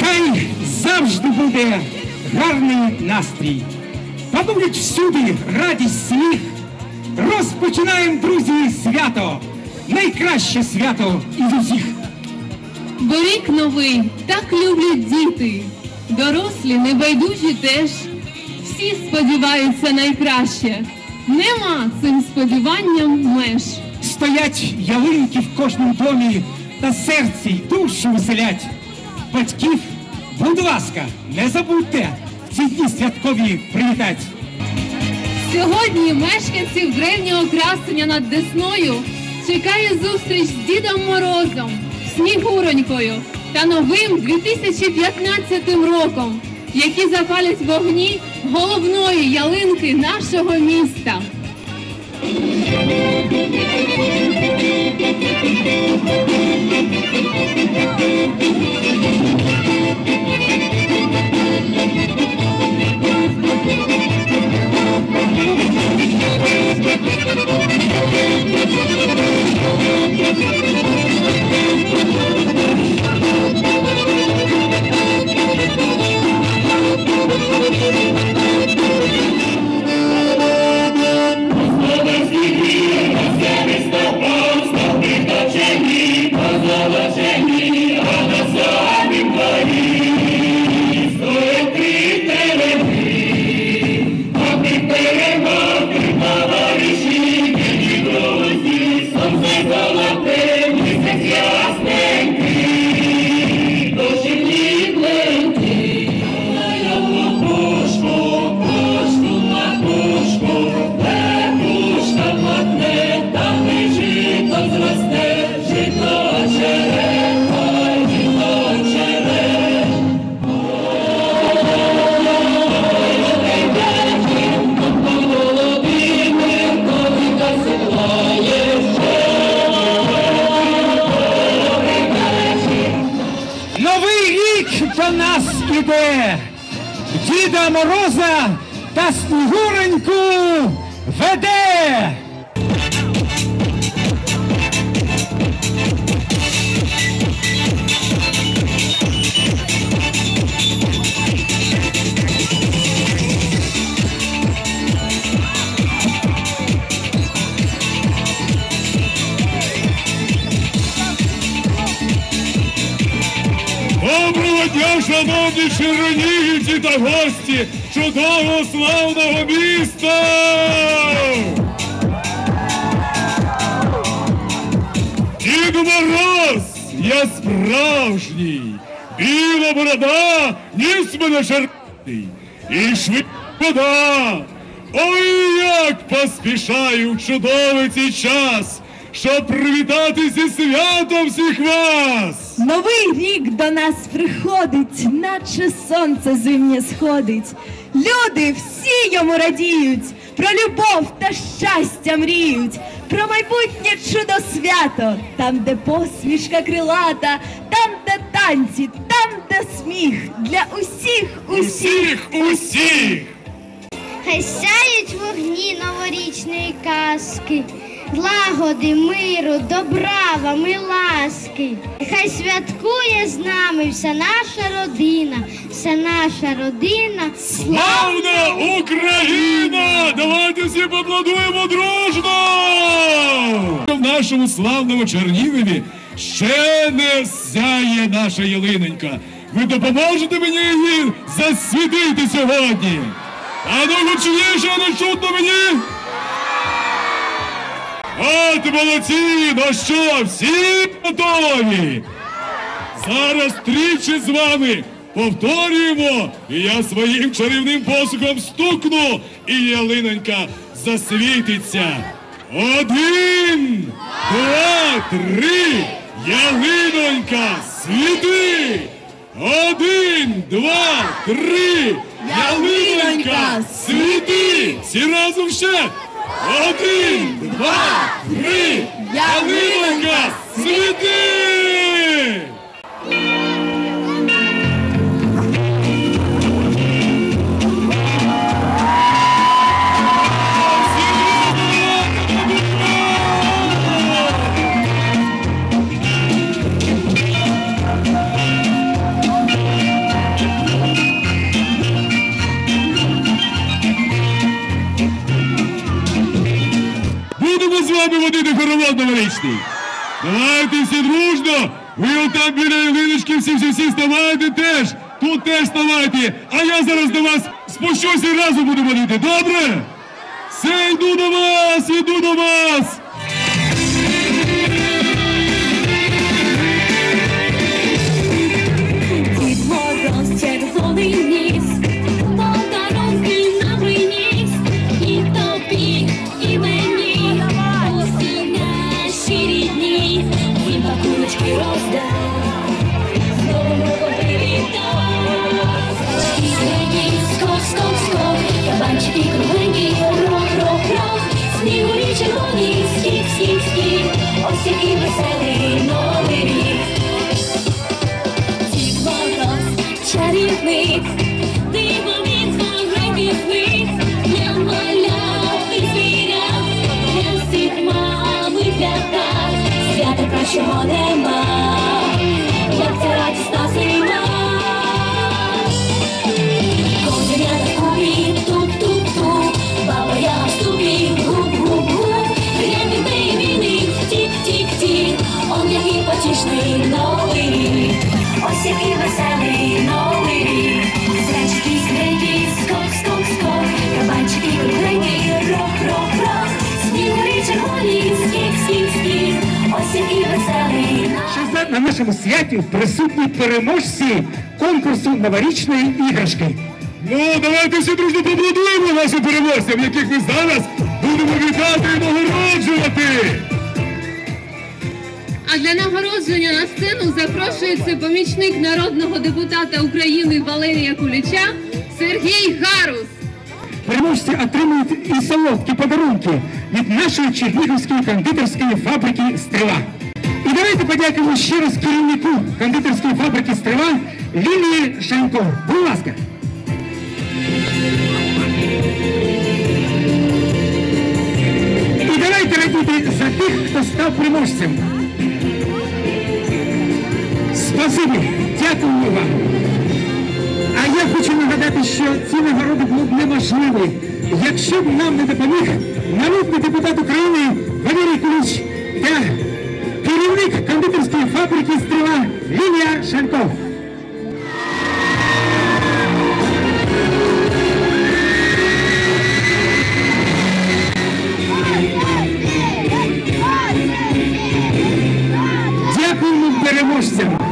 Хай завжди буде гарний настрій. Панують всюди радість сміх. Розпочинаємо, друзі, свято. Найкраще свято із усіх. Бо рік новий так люблять діти, дорослі небайдужі теж. Всі сподіваються найкраще. Нема цим сподіванням меж. Стоять ялинки в кожному домі та серці й душу веселять. Батьків, будь ласка, не забудьте в ці дні святкові привітать. Сьогодні мешканців древнього красення над Десною чекає зустріч з Дідом Морозом, Снігуронькою та новим 2015 роком, які запалять вогні головної ялинки нашого міста. Новий нас. Діда Мороза та Снігуреньку веде. Шановні чернігівці та гості чудового славного міста! Дід Мороз, я справжній, біла борода, ніс мене черний, і швидка вода. Ой, як поспішаю в чудовий цей час, щоб привітати зі святом всіх вас! Новий рік до нас приходить, наче сонце зимнє сходить. Люди всі йому радіють, про любов та щастя мріють, про майбутнє чудо свято, там, де посмішка крилата, там, де танці, там, де сміх, для усіх, усіх. Усіх, усіх! Хай сяють вогні новорічної казки, злагоди, миру, добра вам і ласки. Хай святкує з нами вся наша родина, вся наша родина. Славна Україна! Давайте всі поплодуємо дружно! В нашому славному Чернігові ще не сяє наша ялиненька. Ви допоможете мені її засвітити сьогодні? А ну гучніше не чутно мені? От молодці! Ну що, всі готові? Зараз тричі з вами повторюємо, і я своїм чарівним посухом стукну, і ялинонька засвітиться. Один, два, три. Ялинонька, світи! Один, два, три. Ялинонька, світи! Всі разом ще! Один, два, хоровод новорічний. Давайте всі дружно. Ви отам біля ялиночки всі всі всі ставайте теж. Тут теж ставайте. А я зараз до вас спущусь і разом буду молити. Добре? Все, йду до вас, йду до вас. Кабанчики кругленькі, рок, рок, рок, снігурі червоні, скік, скік, скік, ось який веселий новий рік. Дід Мороз, чарівник, диво він змогли пісник, для малят і звірят, для всіх мами для тат, свята кращого нема, який потішний новий. Рік, ось який веселий новий рік, зречки скриньки, скок-скок-скок, кабанчики кругленькі, рок-рок-рок, снігурі червоні, скік-скік-скік, ось який веселий за- на нашому святі присутні переможці конкурсу новорічної іграшки. Ну, давайте всі дружно поаплодуємо нашим переможцям, яких ми зараз будемо вітати і нагороджувати. А для нагородження на сцену запрошується помічник народного депутата України Валерія Куліча Сергій Гарус. Переможці отримують і солодкі подарунки від нашої чернігівської кондитерської фабрики Стріла. І давайте подякуємо ще раз керівнику кондитерської фабрики Стріла Лілії Шанько. Будь ласка. І давайте радіти за тих, хто став переможцем. Спасибі, дякуємо вам. А я хочу нагадати, що ці нагороди були б неможливі, якщо б нам не допоміг народний депутат України Валерій Куліч та керівник кондитерської фабрики Стріла Лілія Шанков. Дякуємо переможцям.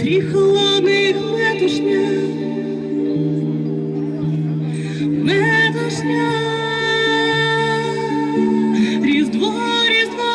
Вітрі холодних метушня, метушня, різдво, різдво,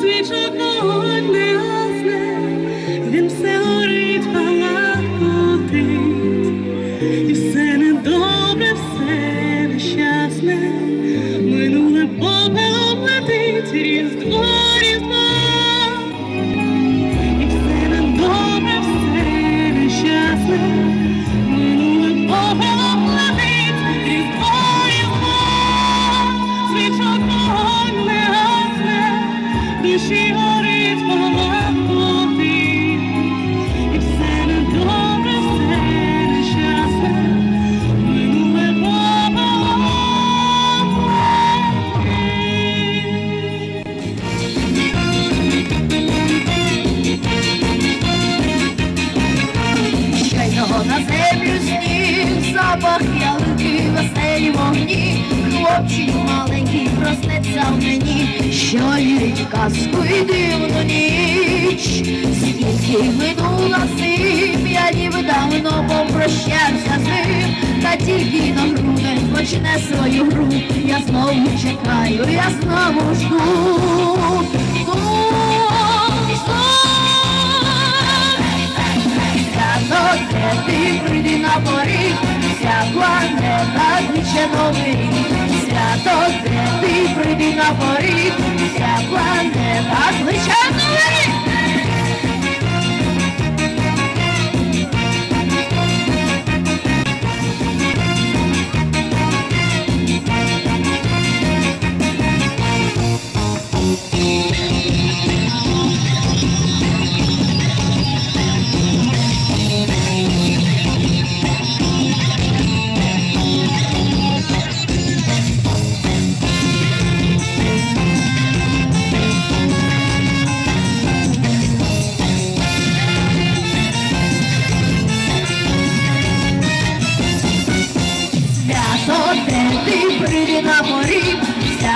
свічок вогонь не гасне, він все горить, палахкотить, і все недобре, все нещасне, минуле попелом летить, різдво, запах ялинки, веселі вогні, хлопчик маленький проснеться в мені, що вірить казку і дивну ніч. Скільки минула зим, я ніби давно попрощався з ним, та тільки на груди почне свою гру, я знову чекаю, я знову. Жду, Свято, де ти прийди на поріг,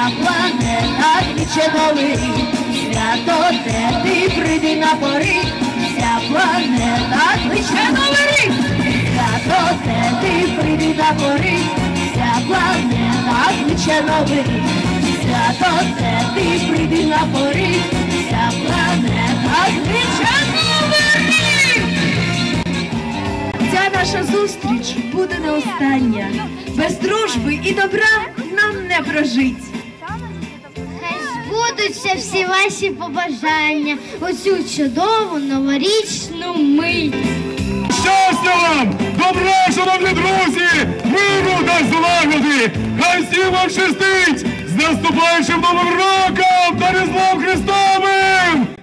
вся планета кличе новий. Свято те ти прийди на поріг, вся планета кличе новий рік. Свято те ти прийди на поріг, вся планета кличе новий. Свято те ти прийди на поріг, вся планета кличе новий рік. Ця наша зустріч буде не остання. Без дружби і добра нам не прожить. Збудуться всі ваші побажання у цю чудову новорічну мить. Щастя вам! Добра, шановні друзі! Миру та злагоди! Хай всім вам щастить! З наступаючим новим роком та Різдвом Христовим!